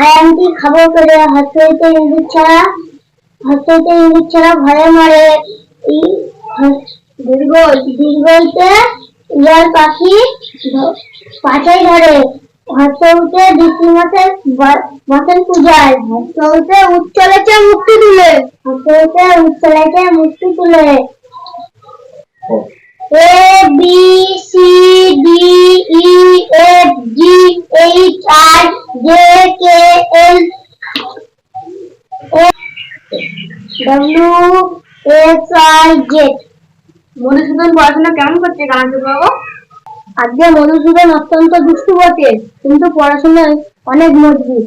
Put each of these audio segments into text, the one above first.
আয়ান্তি খাব হসইতে ইঁদুর ছাড়া ইঁদুর ছাড়া মরে ইয়ার পাখি ধরে। হসউতে দ্বিতীয় মাসের মাসের পূজায়। হসউতে উচ্চলেছে মুক্তি তুলে। হসউতে উচ্চলেছে মুক্তি তুলে। A B C Z Madhusudan পড়াশোনা কেমন করছে মধুসূদন অত্যন্ত কিন্তু পড়াশোনায় অনেক মজবুত।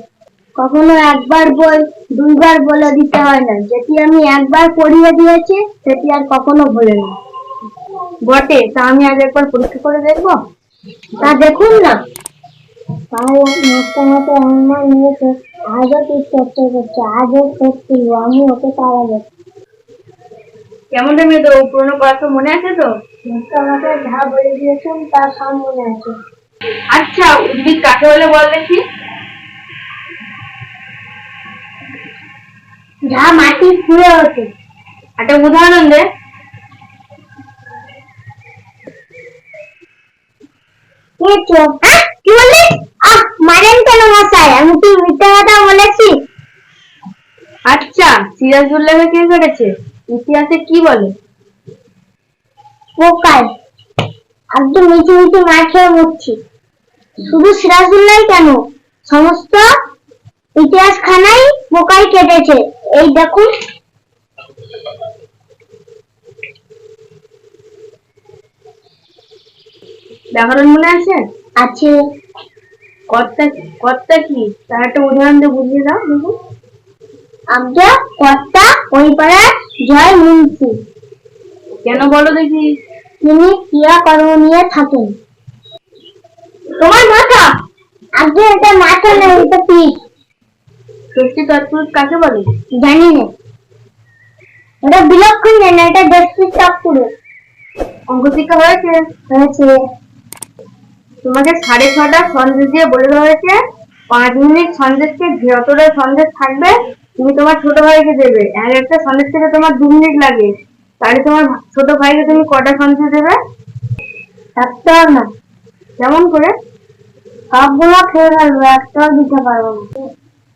কখনো একবার বই দুইবার বলে দিতে হয় না। যেটি আমি একবার পড়িয়ে দিয়েছি, সেটি আর কখনো ভুলে না। বটে, তা আমি আজ একবার পরীক্ষা করে দেখব। তা দেখুন না। আমার আজও তুই চেষ্টা করছে আজও আমি ওকে তারা যাচ্ছি। কেমন মেয়ে তো? পুরোনো পড়াশোনা মনে আছে তো? আমাকে যা বলে দিয়েছেন তা সব মনে আছে। আচ্ছা উদ্ভিদ কাকে বলে বল দেখি। যা মাটি ফুলে ওঠে একটা উদাহরণ দে। আহ মারেন কেন মশাই? আমি কি মিথ্যা কথা বলেছি? আচ্ছা সিরাজুল্লাহকে কে করেছে? ইতিহাসে কি বলে? পোকায়। একদম মিটি মিটি মার খেয়ে মরছি। শুধু সিরাজুল্লাহ কেন? সমস্ত ইতিহাস খানাই পোকায় কেটেছে। এই দেখুন। ব্যাকরণ মনে আছে? আছে। কর্তা কি? তার একটা উদাহরণ দিয়ে বুঝিয়ে দাও আজ্ঞা কর্তা ওই পাড়ার জয় মুন্সি। কেন বলো দেখি? তিনি নিয়ে থাকেন। তোমার মাথা? এটা মাথা এটা পিঠ। তৎপুরুষ কাকে বলে? জানি না। এটা বিলক্ষণ জানি, এটা অঙ্ক শিক্ষা হয়েছে? হয়েছে। তোমাকে সাড়ে ছটা সন্দেশ দিয়ে বলে দেওয়া হয়েছে পাঁচ মিনিট সন্দেশকে যতটা সন্দেশ থাকবে তুমি তোমার ছোট ভাইকে দেবে। আর একটা সন্দেশ খেতে তোমার দু মিনিট লাগে। তাহলে তোমার ছোট ভাইকে তুমি কটা সন্দেশ দেবে? হবে না। কেমন করে? সবগুলো খেয়ে ফেলব একটাও দিতে পারব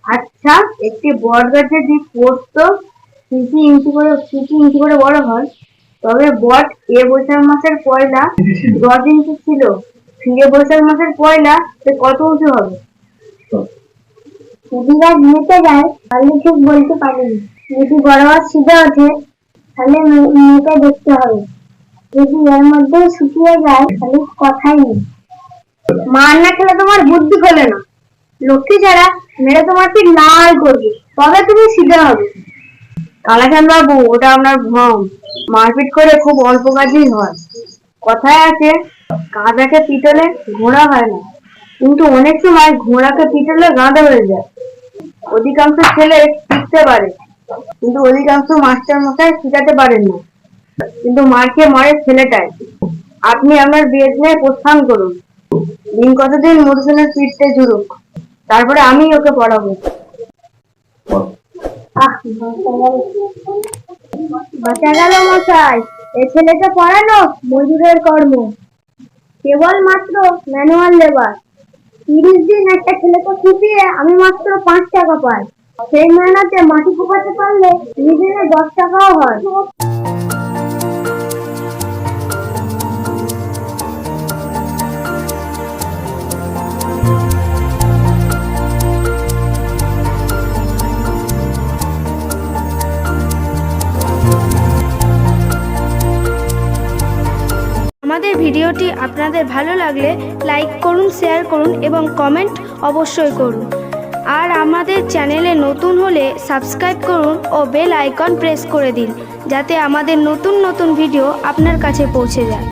আচ্ছা একটি বট গাছের যে পোস্ত তিনটি ইঞ্চি করে তিনটি ইঞ্চি করে বড় হয়? তবে বট এ বৈশাখ মাসের পয়লা দশ ইঞ্চি ছিল। ফিরে বৈশাখ মাসের পয়লা সে কত উঁচু হবে? যদি গাছ নিতে যায়, তাহলে ঠিক বলতে যদি ওঠে, তাহলে দেখতে হবে। যদি এর মধ্যে শুকিয়ে যায়, তাহলে কথাই নেই। মার না খেলে তোমার বুদ্ধি খোলে না। লক্ষ্মী ছাড়া মেরে তোমার পিঠ লাল করবে, তবে তুমি সিধে হবে। কালাচাঁদ বাবু ওটা আপনার ভ্রম মারপিট করে খুব অল্প কাজেই হয়। কথায় আছে গাঁদাকে পিটলে ঘোড়া হয় না। কিন্তু অনেক সময় ঘোড়াকে পিটলে গাঁদা হয়ে যায়। অধিকাংশ ছেলে শিখতে পারে, কিন্তু অধিকাংশ মাস্টার মশাই শিখাতে পারেন না। কিন্তু মারকে মারে ছেলেটাই। আপনি আপনার বিয়ে নিয়ে প্রস্থান করুন। দিন কতদিন মধুসূদনের পিঠতে জুড়ুক তারপরে আমি ওকে পড়াবো। বাঁচা গেল। মশাই। এ ছেলেকে পড়ানো মজুরের কর্ম। কেবল মাত্র ম্যানুয়াল লেবার তিরিশ দিন একটা ছেলেকে ফুটিয়ে আমি মাত্র পাঁচ টাকা পাই। সেই মেহনতে মাটি পোকাতে পারলে দিনে দশ টাকাও হয়। আমাদের ভিডিওটি আপনাদের ভালো লাগলে লাইক করুন, শেয়ার করুন এবং কমেন্ট অবশ্যই করুন। আর আমাদের চ্যানেলে নতুন হলে সাবস্ক্রাইব করুন ও বেল আইকন প্রেস করে দিন, যাতে আমাদের নতুন নতুন ভিডিও আপনার কাছে পৌঁছে যায়।